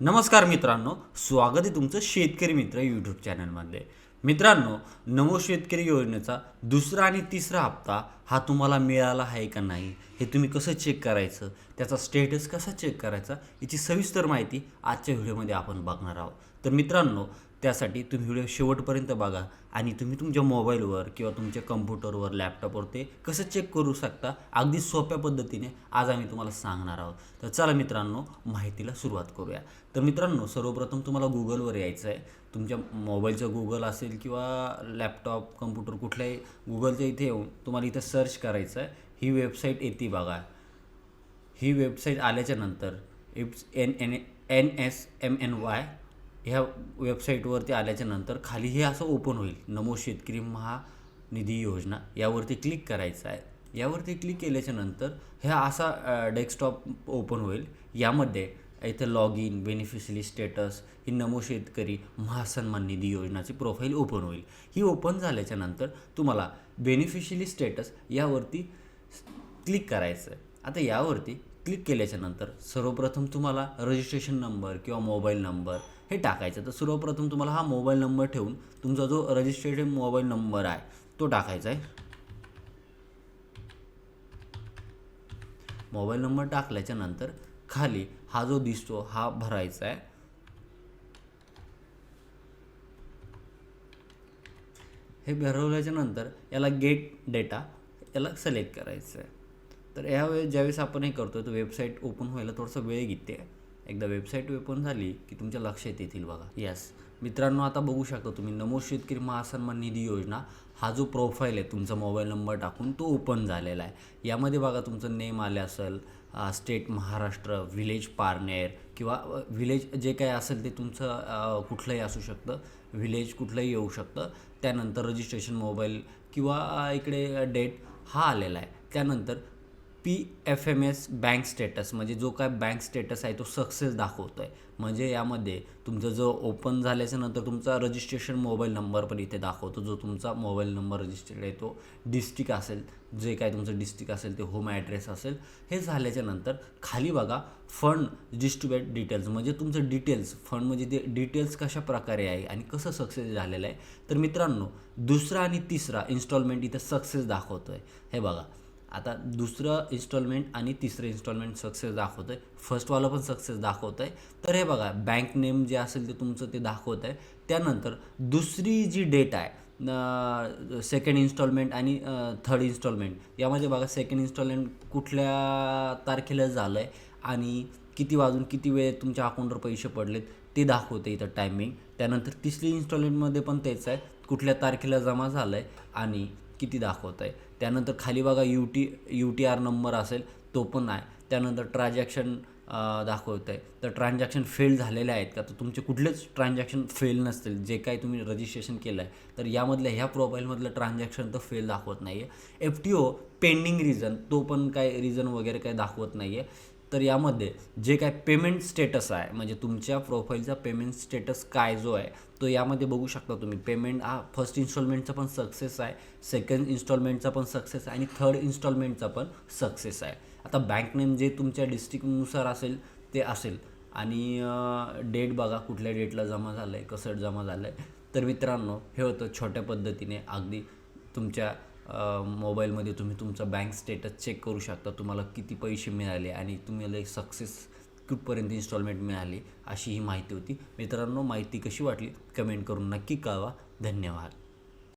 नमस्कार मित्रांनो स्वागत आहे तुमचं शेतकरी मित्र यूट्यूब चॅनलमध्ये मित्रांनो नमो शेतकरी योजनेचा दुसरा आणि तिसरा हप्ता हा तुम्हाला मिळाला आहे का नाही हे तुम्ही कसं चेक करायचं त्याचा स्टेटस कसा चेक करायचा याची सविस्तर माहिती आजच्या व्हिडिओमध्ये आपण बघणार आहोत. तर मित्रांनो त्यासाठी तुम्ही व्हिडिओ शेवटपर्यंत बघा आणि तुम्ही तुमच्या मोबाईलवर किंवा तुमच्या कम्प्युटरवर लॅपटॉपवर ते कसं चेक करू शकता? अगदी सोप्या पद्धतीने आज आम्ही तुम्हाला सांगणार आहोत. तर चला मित्रांनो माहितीला सुरुवात करूया. तर मित्रांनो सर्वप्रथम तुम्हाला गुगलवर यायचं आहे. तुमच्या मोबाईलचं गुगल असेल किंवा लॅपटॉप कम्प्युटर कुठल्याही गुगलच्या इथे येऊन तुम्हाला इथं सर्च करायचं आहे. ही वेबसाईट येते बघा. ही वेबसाईट आल्याच्यानंतर इप्स N N N S M N Y ह्या वेबसाईटवरती आल्याच्यानंतर खाली हे असं ओपन होईल. नमो शेतकरी महानिधी योजना. यावरती क्लिक करायचं आहे. यावरती क्लिक केल्याच्यानंतर ह्या असा डेस्कटॉप ओपन होईल. यामध्ये इथं लॉग इन बेनिफिशरी स्टेटस ही नमो शेतकरी महासन्मान निधी योजनाची प्रोफाईल ओपन होईल. ही ओपन झाल्याच्यानंतर तुम्हाला बेनिफिशरी स्टेटस यावरती क्लिक करायचं आहे. आता यावरती क्लिक केल्याच्यानंतर सर्वप्रथम तुम्हाला रजिस्ट्रेशन नंबर किंवा मोबाईल नंबर हे टाकायचं. तर सर्वप्रथम तुम्हाला हा मोबाईल नंबर ठेवून तुमचा जो रजिस्ट्रेशन मोबाईल नंबर आहे तो टाकायचा आहे. मोबाईल नंबर टाकल्याच्या नंतर खाली हा जो दिसतो हा भरायचा आहे. हे भरवल्याच्या नंतर याला गेट डेटा याला सिलेक्ट करायचं आहे. तर यावेळेस ज्यावेळेस आपण हे करतो तर वेबसाईट ओपन व्हायला थोडंसं वेळ घेते. एकदा वेबसाईट ओपन झाली की तुमच्या लक्षात येतील बघा. यस मित्रांनो आता बघू शकता तुम्ही नमो शेतकरी महासन्मान निधी योजना हा जो प्रोफाईल आहे तुमचा मोबाईल नंबर टाकून तो ओपन झालेला आहे. यामध्ये बघा तुमचं नेम आले असेल स्टेट महाराष्ट्र विलेज पारनेर किंवा विलेज जे काय असेल ते तुमचं कुठलंही असू शकतं. व्हिलेज कुठलंही येऊ शकतं. त्यानंतर रजिस्ट्रेशन मोबाईल किंवा इकडे डेट हा आलेला आहे. त्यानंतर P F M S bank status म्हणजे जो काय बँक स्टेटस आहे तो सक्सेस दाखवतो आहे म्हणजे यामध्ये तुमचं जो ओपन झाल्याच्यानंतर तुमचा रजिस्ट्रेशन मोबाईल नंबर पण इथे दाखवतो. जो तुमचा मोबाईल नंबर रजिस्टर्ड आहे तो डिस्ट्रिक्ट असेल जे काय तुमचं डिस्ट्रिक्ट असेल ते होम ॲड्रेस असेल हे झाल्याच्यानंतर खाली बघा फंड डिस्ट्रीब्युट डिटेल्स म्हणजे तुमचं डिटेल्स फंड म्हणजे ते डिटेल्स कशा प्रकारे आहे आणि कसं सक्सेस झालेलं आहे. तर मित्रांनो दुसरा आणि तिसरा इन्स्टॉलमेंट इथं सक्सेस दाखवतो आहे हे बघा. आता दुसरं इन्स्टॉलमेंट आणि तिसरं इन्स्टॉलमेंट सक्सेस दाखवतं आहे फर्स्टवालं पण सक्सेस दाखवतं आहे तर हे बघा बँक नेम जे असेल ते तुमचं ते दाखवत आहे त्यानंतर दुसरी जी डेट आहे सेकंड इन्स्टॉलमेंट आणि थर्ड इन्स्टॉलमेंट यामध्ये बघा सेकंड इन्स्टॉलमेंट कुठल्या तारखेला झालं आहे आणि किती वाजून किती वेळ तुमच्या अकाउंटवर पैसे पडलेत ते दाखवते इथं टायमिंग त्यानंतर तिसरी इन्स्टॉलमेंटमध्ये पण तेच आहे. कुठल्या तारखेला जमा झालं आहे आणि किती दाखवत आहे. त्यानंतर खाली बघा U T U T R number असेल तो पण आहे. त्यानंतर ट्रान्झॅक्शन दाखवत आहे. तर ट्रान्झॅक्शन फेल झालेले आहेत का? तर तुमचे कुठलेच ट्रान्झॅक्शन फेल नसतील. जे काही तुम्ही रजिस्ट्रेशन केलं आहे तर यामधल्या ह्या प्रोफाईलमधलं ट्रान्झॅक्शन तर फेल दाखवत नाही आहे F T O pending reason तो पण काय रिझन वगैरे काय दाखवत नाही आहे तर यामध्ये जे काय पेमेंट स्टेटस आहे म्हणजे तुमच्या प्रोफाईलचा पेमेंट स्टेटस काय जो आहे तो यामध्ये बघू शकता तुम्ही. पेमेंट हा फर्स्ट इन्स्टॉलमेंटचा पण सक्सेस आहे सेकंड इन्स्टॉलमेंटचा पण सक्सेस आहे आणि थर्ड इन्स्टॉलमेंटचा पण सक्सेस आहे. आता बँक नेम जे तुमच्या डिस्ट्रिक्टनुसार असेल ते असेल. आणि डेट बघा कुठल्या डेटला जमा झालं आहे कसं जमा झालं आहे तर मित्रांनो हे होतं छोट्या पद्धतीने अगदी तुमच्या मोबाईलमध्ये तुम्ही तुमचा बँक स्टेटस चेक करू शकता. तुम्हाला किती पैसे मिळाले आणि तुम्हाला एक सक्सेस कुठपर्यंत इन्स्टॉलमेंट मिळाली अशी ही माहिती होती. मित्रांनो माहिती कशी वाटली? कमेंट करून नक्की कळवा. धन्यवाद.